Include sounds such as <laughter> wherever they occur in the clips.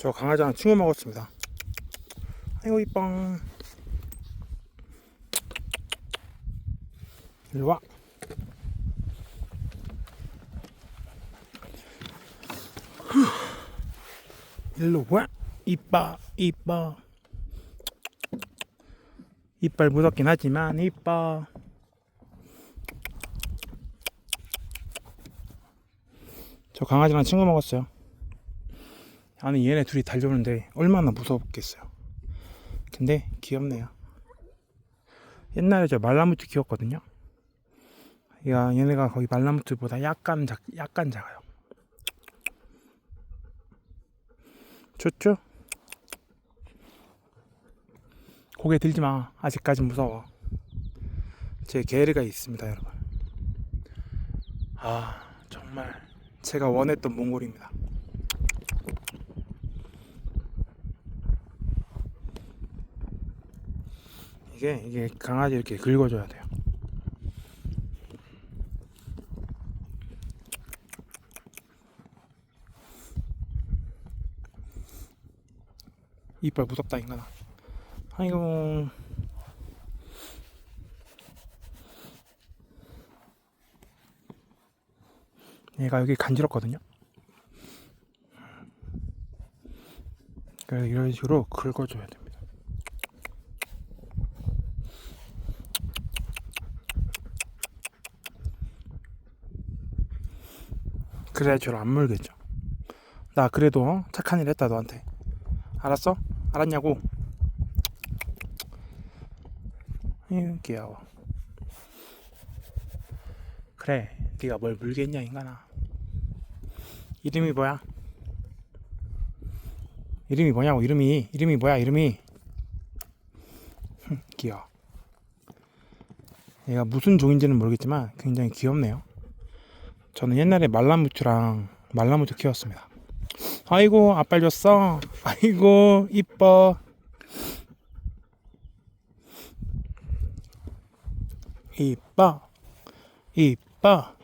저 강아지랑 친구 먹었습니다. 아이고 이뻐. 일로 와. 일로 와. 이뻐 이뻐. 이빨 무섭긴 하지만 이뻐. 저 강아지랑 친구 먹었어요. 아니 얘네 둘이 달려오는데 얼마나 무섭겠어요. 근데 귀엽네요. 옛날에 저 말라무트 키웠거든요. 야 얘네가 거의 말라무트보다 약간 작 약간 작아요. 좋죠? 고개 들지 마. 아직까진 무서워. 제 게르가 있습니다, 여러분. 아 정말 제가 원했던 몽골입니다. 이게 이게 강아지 이렇게 긁어줘야 돼요. 이빨 무섭다 인간아. 아이고. 얘가 여기 간지럽거든요. 그래서 이런 식으로 긁어줘야 됩니 그래야 저를 안 물겠죠. 나 그래도 어? 착한 일 했다 너한테. 알았어? 알았냐고? 에휴 귀여워. 그래, 네가 뭘 물겠냐 인간아. 이름이 뭐야? 이름이 뭐냐고 이름이 이름이 뭐야 이름이 흠, <laughs> 귀여워 얘가 무슨 종인지는 모르겠지만 굉장히 귀엽네요 저는 옛날에 말라무트랑 말라무트 키웠습니다. 아이고 아빨 줬어. 아이고 이뻐. 이뻐. 이뻐.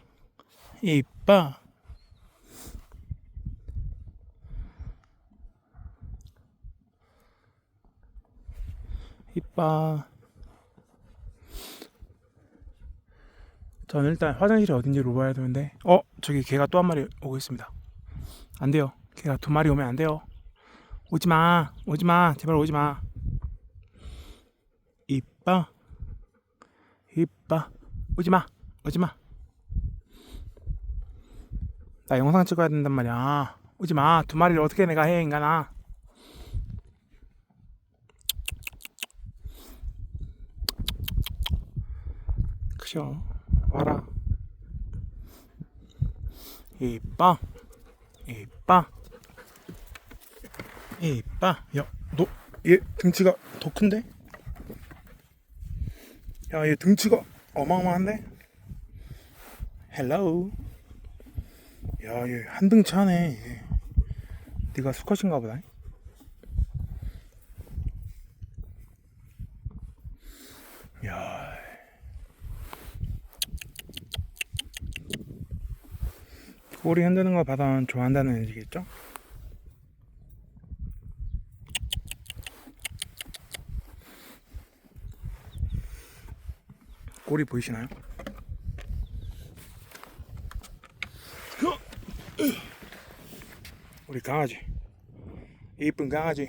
이뻐. 이뻐. 저는 일단 화장실이 어딘지를 봐야 되는데, 어, 저기 개가 또 한 마리 오고 있습니다. 안 돼요. 개가 두 마리 오면 안 돼요. 오지 마, 오지 마, 제발 오지 마. 이뻐, 이뻐, 오지 마, 오지 마. 나 영상 찍어야 된단 말이야. 오지 마, 두 마리를 어떻게 내가 해, 인간아. 그죠 와라 이빠 이빠 이빠 야 너 얘 등치가 더 큰데? 야 얘 등치가 어마어마한데? 헬로우 야 얘 한 등치 하네 얘. 네가 수컷인가 보다 야 꼬리 흔드는 거 봐선 좋아한다는 얘기겠죠? 꼬리 보이시나요? 우리 강아지 이쁜 강아지